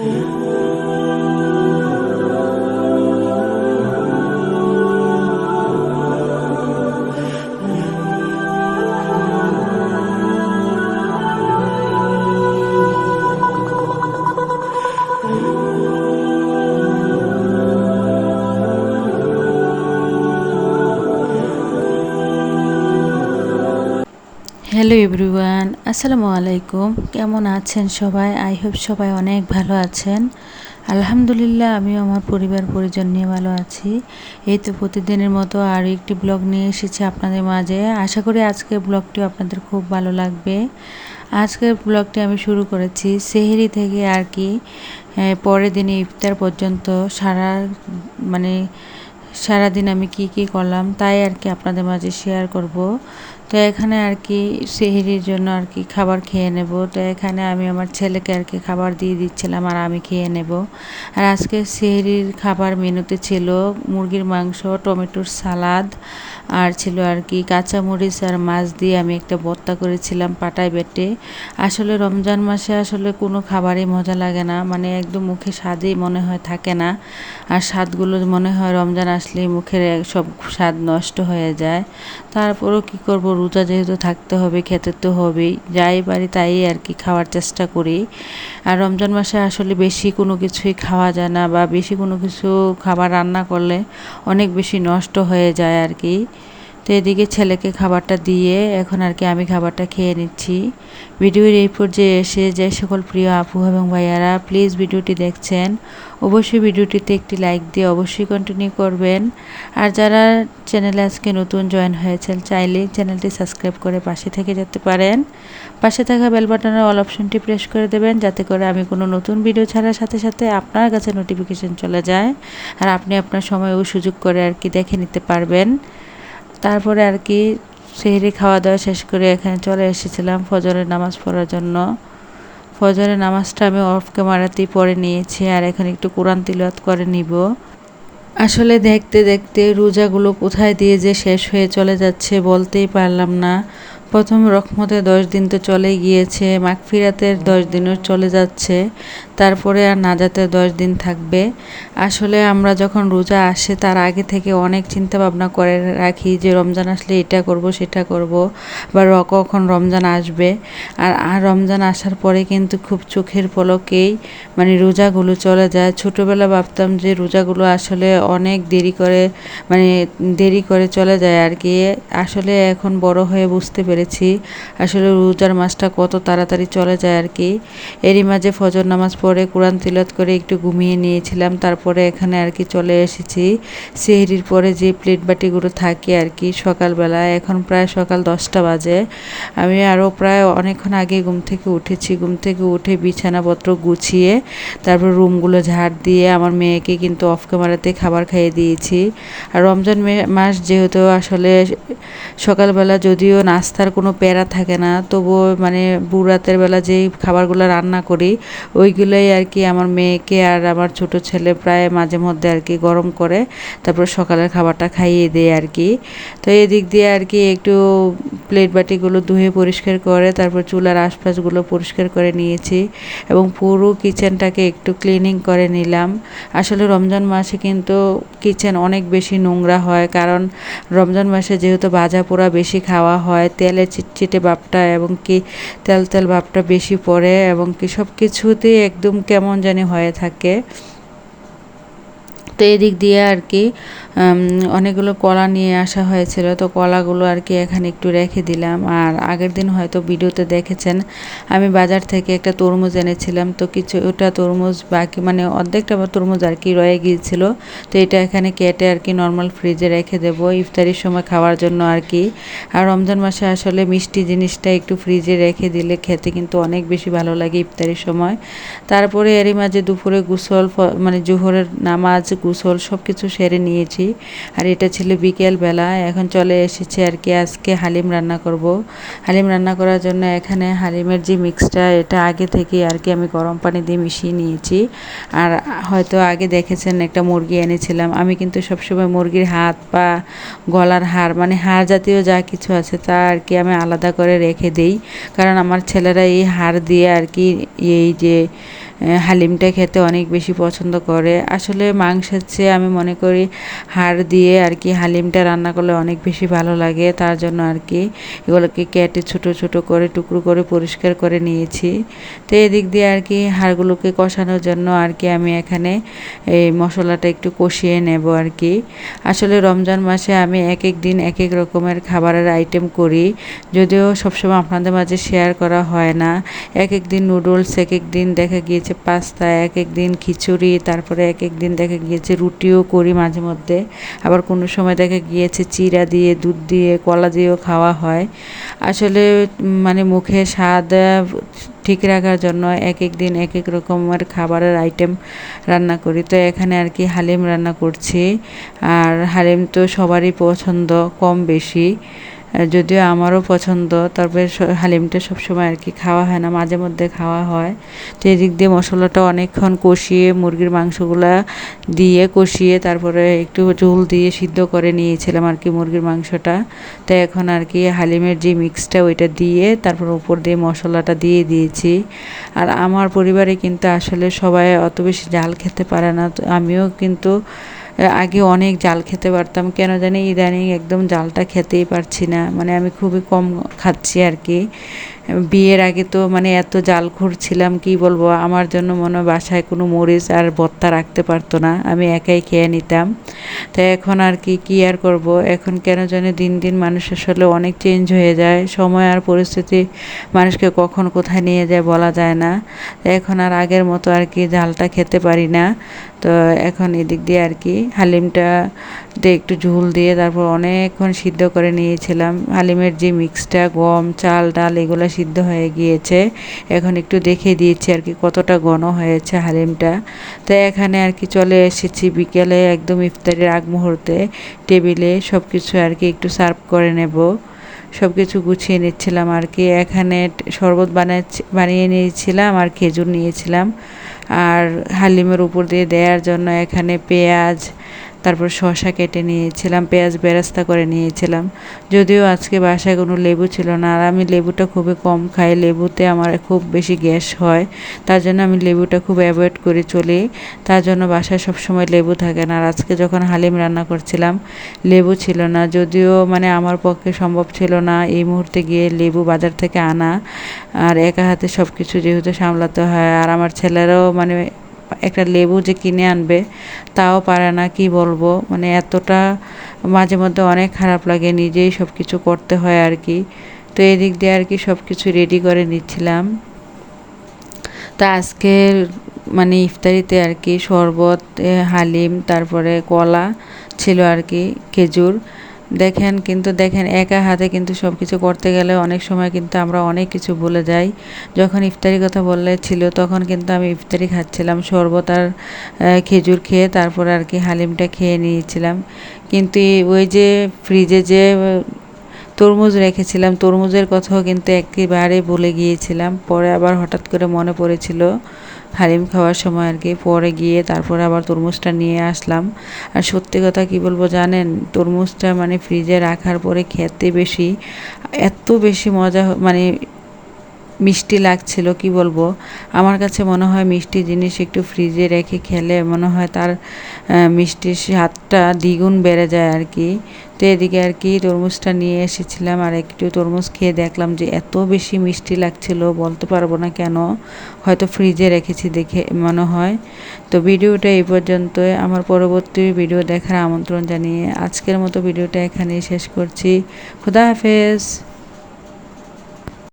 Ooh. Hello everyone আসসালামু আলাইকুম কেমন আছেন সবাই? আই হোপ সবাই অনেক ভালো আছেন। আলহামদুলিল্লাহ, আমিও আমার পরিবার, পরিজন নিয়ে ভালো আছি। এই তো প্রতিদিনের মতো আরও একটি ব্লগ নিয়ে এসেছি আপনাদের মাঝে। আশা করি আজকের ব্লগটিও আপনাদের খুব ভালো লাগবে। আজকের ব্লগটি আমি শুরু করেছি সেহেরি থেকে আর কি। পরের দিনে ইফতার পর্যন্ত সারা মানে সারাদিন আমি কি কি করলাম তাই আর কি আপনাদের মাঝে শেয়ার করব। তো এখানে আর কি সেহেরির জন্য আর কি খাবার খেয়ে নেব। তো এখানে আমি আমার ছেলেকে আর কি খাবার দিয়ে দিচ্ছিলাম আর আমি খেয়ে নেব। আর আজকে সেহেরির খাবার মেনুতে ছিল মুরগির মাংস, টমেটোর সালাদ আর ছিল আর কি কাঁচামরিচ আর মাছ দিয়ে আমি একটা ভর্তা করেছিলাম পাটায় বেটে। আসলে রমজান মাসে আসলে কোনো খাবারই মজা লাগে না মানে একদম মুখে স্বাদই মনে হয় থাকে না। আর স্বাদগুলো মনে হয় রমজান আসলে মুখের সব স্বাদ নষ্ট হয়ে যায়। তারপরেও কি করব রোজা যেহেতু থাকতে হবে, খেতে তো হবেই। যাই পারি তাই আর কি খাওয়ার চেষ্টা করি। আর রমজান মাসে আসলে বেশি কোনো কিছুই খাওয়া যায় না বা বেশি কোনো কিছু খাবার রান্না করলে অনেক বেশি নষ্ট হয়ে যায় আর কি। তো এদিকে ছেলেকে খাবারটা দিয়ে এখন আর কি আমি খাবারটা খেয়ে নিচ্ছি। ভিডিওর এই পর্যায়ে এসে যে সকল প্রিয় আপু এবং ভাইয়ারা প্লিজ ভিডিওটি দেখছেন। অবশ্যই ভিডিওটিতে একটি লাইক দিয়ে অবশ্যই কন্টিনিউ করবেন। আর যারা চ্যানেলে আজকে নতুন জয়েন হয়েছেন, চাইলে চ্যানেলটি সাবস্ক্রাইব করে পাশে থেকে যেতে পারেন। পাশে থাকা বেল বাটনের অল অপশনটি প্রেস করে দেবেন, যাতে করে আমি কোনো নতুন ভিডিও ছাড়ার সাথে সাথে আপনার কাছে নোটিফিকেশন চলে যায়। আর আপনি আপনার সময় ও সুযোগ করে আর কি দেখে নিতে পারবেন। তারপরে আর কি সেহরি খাওয়া দাওয়া শেষ করে এখানে চলে এসেছিলাম ফজরের নামাজ পড়ার জন্য। ফজরের নামাজটা আমি অফ ক্যামেরাতেই পড়ে নিয়েছি আর এখানে একটু কোরআন তিলত করে নিব। আসলে দেখতে দেখতে রোজাগুলো কোথায় দিয়ে যে শেষ হয়ে চলে যাচ্ছে বলতেই পারলাম না। প্রথম রকমতে দশ দিন তো চলে গিয়েছে, মাগফিরাতের দশ দিনও চলে যাচ্ছে, তারপরে আর নাজাতের দশ দিন থাকবে। আসলে আমরা যখন রোজা আসে, তার আগে থেকে অনেক চিন্তা ভাবনা করে রাখি যে রমজান আসলে এটা করব, সেটা করব, বা কখন রমজান আসবে। আর আর রমজান আসার পরে কিন্তু খুব চোখের পলকেই মানে রোজাগুলো চলে যায়। ছোটোবেলা ভাবতাম যে রোজাগুলো আসলে অনেক দেরি করে মানে দেরি করে চলে যায় আর কি। আসলে এখন বড় হয়ে বুঝতে পেরেছি আসলে রোজার মাসটা কত তাড়াতাড়ি চলে যায় আর কি। এরই মাঝে ফজর নামাজ পড়ে কোরআন তিলত করে একটু ঘুমিয়ে নিয়েছিলাম, তারপরে এখানে আর কি চলে এসেছি। সেহরির পরে যে প্লেট বাটিগুলো থাকে আর কি সকালবেলা এখন প্রায় সকাল দশটা বাজে। আমি আরও প্রায় অনেকক্ষণ আগে ঘুম থেকে উঠেছি। ঘুম থেকে উঠে বিছানাপত্র গুছিয়ে, তারপর রুমগুলো ঝাড় দিয়ে আমার মেয়েকে কিন্তু অফ ক্যামেরাতে খাবার খাইয়ে দিয়েছি। আর রমজান মাস যেহেতু আসলে সকালবেলা যদিও নাস্তার কোনো প্যারা থাকে না। তবুও মানে বুড়াতের বেলা যেই খাবারগুলো রান্না করি, ওইগুলোই আর কি আমার মেয়েকে আর আমার ছোট ছেলে প্রায় মাঝে মধ্যে আর কি গরম করে, তারপর সকালের খাবারটা খাইয়ে দেয় আর কি। তো এদিক দিয়ে আর কি একটু প্লেট বাটিগুলো ধুয়ে পরিষ্কার করে, তারপর চুলার আশপাশগুলো পরিষ্কার করে নিয়েছি এবং পুরো কিচেনটাকে একটু ক্লিনিং করে নিলাম। আসলে রমজান মাসে কিন্তু কিচেন অনেক বেশি নোংরা হয়, কারণ রমজান মাসে যেহেতু ভাজা পোড়া বেশি খাওয়া হয়, তেলে চিটচিটে ভাবটা এবং কি তেল তেল ভাবটা বেশি পড়ে এবং কি সব কিছুতেই একদম কেমন জানি হয়ে থাকে। তো এদিক দিয়ে আর কি অনেকগুলো কলা নিয়ে আসা হয়েছিল। তো কলাগুলো আর কি এখানে একটু রেখে দিলাম। আর আগের দিন হয়তো ভিডিওতে দেখেছেন, আমি বাজার থেকে একটা তরমুজ এনেছিলাম। তো কিছু, ওটা তরমুজ বাকি মানে অর্ধেকটা তরমুজ আর কি রয়ে গিয়েছিল। তো এটা এখানে কেটে আর কি নর্মাল ফ্রিজে রেখে দেবো ইফতারির সময় খাওয়ার জন্য আর কি। আর রমজান মাসে আসলে মিষ্টি জিনিসটা একটু ফ্রিজে রেখে দিলে খেতে কিন্তু অনেক বেশি ভালো লাগে ইফতারির সময়। তারপরে এরই মাঝে দুপুরে গুসল মানে জোহরের নামাজ, গুসল সব কিছু সেরে নিয়েছি। আর এটা ছিল বিকেলবেলা, এখন চলে এসেছে আর কি আজকে হালিম রান্না করব। হালিম রান্না করার জন্য এখানে হালিমের যে মিক্সটা এটা আগে থেকে আর কি আমি গরম পানি দিয়ে মিশিয়ে নিয়েছি। আর হয়তো আগে দেখেছেন একটা মুরগি এনেছিলাম। আমি কিন্তু সবসময় মুরগির হাত পা, গলার হাড় মানে হাড় জাতীয় যা কিছু আছে তা আর কি আমি আলাদা করে রেখে দেই। কারণ আমার ছেলেরা এই হাড় দিয়ে আর কি এই যে হালিমটা খেতে অনেক বেশি পছন্দ করে। আসলে মাংসের চেয়ে আমি মনে করি হাড় দিয়ে আর কি হালিমটা রান্না করলে অনেক বেশি ভালো লাগে। তার জন্য আর কি এগুলোকে কেটে ছোট ছোট করে, টুকরো করে, পরিষ্কার করে নিয়েছি। তো এদিক দিয়ে আর কি হাড়গুলোকে কষানোর জন্য আর কি আমি এখানে এই মশলাটা একটু কষিয়ে নেব আর কি। আসলে রমজান মাসে আমি এক এক দিন এক এক রকমের খাবারের আইটেম করি। যদিও সবসময় আপনাদের মাঝে শেয়ার করা হয় না। এক এক দিন নুডলস এক এক দিন দেখা গিয়েছে পাস্তা, এক এক দিন খিচুড়ি, তারপরে এক এক দিন দেখা গিয়েছে রুটিও করি মাঝে মধ্যে। আবার কোনো সময় দেখা গিয়েছে চিরা দিয়ে, দুধ দিয়ে, কলা দিয়েও খাওয়া হয়। আসলে মানে মুখে স্বাদ ঠিক রাখার জন্য এক এক দিন এক এক রকমের খাবারের আইটেম রান্না করি। তো এখানে আর কি হালিম রান্না করছি। আর হালিম তো সবারই পছন্দ, কম বেশি। যদিও আমারও পছন্দ, তবে হালিমটা সবসময় আর কি খাওয়া হয় না, মাঝে মধ্যে খাওয়া হয়। তো এদিক দিয়ে মশলাটা অনেকক্ষণ কষিয়ে, মুরগির মাংসগুলা দিয়ে কষিয়ে, তারপরে একটু ঝোল দিয়ে সিদ্ধ করে নিয়েছিলাম আর কি মুরগির মাংসটা। তো এখন আর কি হালিমের যে মিক্সটা, ওইটা দিয়ে তারপর উপর দিয়ে মশলাটা দিয়ে দিয়েছি। আর আমার পরিবারে কিন্তু আসলে সবাই অত বেশি জাল খেতে পারে না আমিও কিন্তু আগে অনেক জাল খেতে পারতাম। কেন জানি ইদানিং একদম জালটা খেতেই পারছি না। মানে আমি খুবই কম খাচ্ছি আর কি বিয়ের আগে তো মানে এত জাল খুঁড়ছিলাম, কি বলব? আমার জন্য মনে হয় বাসায় কোনো মরিচ আর ভত্তা রাখতে পারতো না। আমি একাই খেয়ে নিতাম। তো এখন আর কি, কী আর করব? এখন কেন জানি দিন দিন মানুষ আসলে অনেক চেঞ্জ হয়ে যায়। সময় আর পরিস্থিতি মানুষকে কখন কোথায় নিয়ে যায় বলা যায় না। এখন আর আগের মতো আর কি ঝালটা খেতে পারি না। তো এখন এদিক দিয়ে আর কি হালিমটা একটু ঝুল দিয়ে তারপর অনেকক্ষণ সিদ্ধ করে নিয়েছিলাম। হালিমের যে মিক্সটা গম, চাল, ডাল, এগুলো সিদ্ধ হয়ে গিয়েছে। এখন একটু দেখে দিয়েছি আর কি কতটা ঘন হয়েছে হালিমটা। তো এখানে আর কি চলে এসেছি বিকেলে একদম ইফতারের আগ মুহূর্তে টেবিলে সব কিছু আর কি একটু সার্ভ করে নেব। সব কিছু গুছিয়ে নিচ্ছিলাম আর কি। এখানে শরবত বানাচ্ছি, বানিয়ে নিয়েছিলাম আর খেজুর নিয়েছিলাম। আর হালিমের উপর দিয়ে দেওয়ার জন্য এখানে পেঁয়াজ তারপর শশা কেটে নিয়েছিলাম, পেঁয়াজ বেরাস্তা করে নিয়েছিলাম। যদিও আজকে বাসায় কোনো লেবু ছিল না, আর আমি লেবুটা খুবই কম খাই, লেবুতে আমার খুব বেশি গ্যাস হয়, তার জন্য আমি লেবুটা খুব অ্যাভয়েড করে চলি তার জন্য বাসায় সবসময় লেবু থাকে না, আর আজকে যখন হালিম রান্না করছিলাম, লেবু ছিল না। যদিও মানে আমার পক্ষে সম্ভব ছিল না এই মুহূর্তে গিয়ে লেবু বাজার থেকে আনা, আর একা হাতে সব কিছু যেহেতু সামলাতে হয়, আর আমার ছেলেরাও মানে একটা লেবু যে কিনে আনবে, তাও পারে না, কি বলব? মানে এতটা মাঝে মধ্যে অনেক খারাপ লাগে, নিজেই সব কিছু করতে হয় আর কি। তো এদিক দিয়ে আর কি সব কিছু রেডি করে নিচ্ছিলাম। তা আজকের মানে ইফতারিতে আর কি শরবত হালিম, তারপরে কলা ছিল আর কি, খেজুর। দেখেন, কিন্তু দেখেন, একা হাতে কিন্তু সব কিছু করতে গেলে অনেক সময় কিন্তু আমরা অনেক কিছু ভুলে যাই। যখন ইফতারি কথা বললে ছিল তখন কিন্তু আমি ইফতারি খাচ্ছিলাম, শরবত আর খেজুর খেয়ে তারপর আর কি হালিমটা খেয়ে নিয়েছিলাম। কিন্তু ওই যে ফ্রিজে যে তরমুজ রেখেছিলাম। তরমুজের কথাও কিন্তু একেবারে বলে গিয়েছিলাম। পরে আবার হঠাৎ করে মনে পড়েছিল হালিম খাওয়ার সময় আর কি। পরে গিয়ে তারপরে আবার তরমুজটা নিয়ে আসলাম। আর সত্যি কথা কি বলব জানেন? তরমুজটা মানে ফ্রিজে রাখার পরে খেতে বেশি, এত বেশি মজা মানে মিষ্টি লাগছিল, কি বলব? আমার কাছে মনে হয় মিষ্টি জিনিস একটু ফ্রিজে রেখে খেলে মনে হয় তার মিষ্টির স্বাদটা দ্বিগুণ বেড়ে যায় আর কি। তো এদিকে আর কি তরমুজটা নিয়ে এসেছিলাম আর একটু তরমুজ খেয়ে দেখলাম যে এত বেশি মিষ্টি লাগছিল, বলতে পারব না কেন। হয়তো ফ্রিজে রেখেছি দেখে মনে হয়। তো ভিডিওটা এই পর্যন্তই। আমার পরবর্তী ভিডিও দেখার আমন্ত্রণ জানিয়ে আজকের মতো ভিডিওটা এখানেই শেষ করছি। খুদা হাফেজ।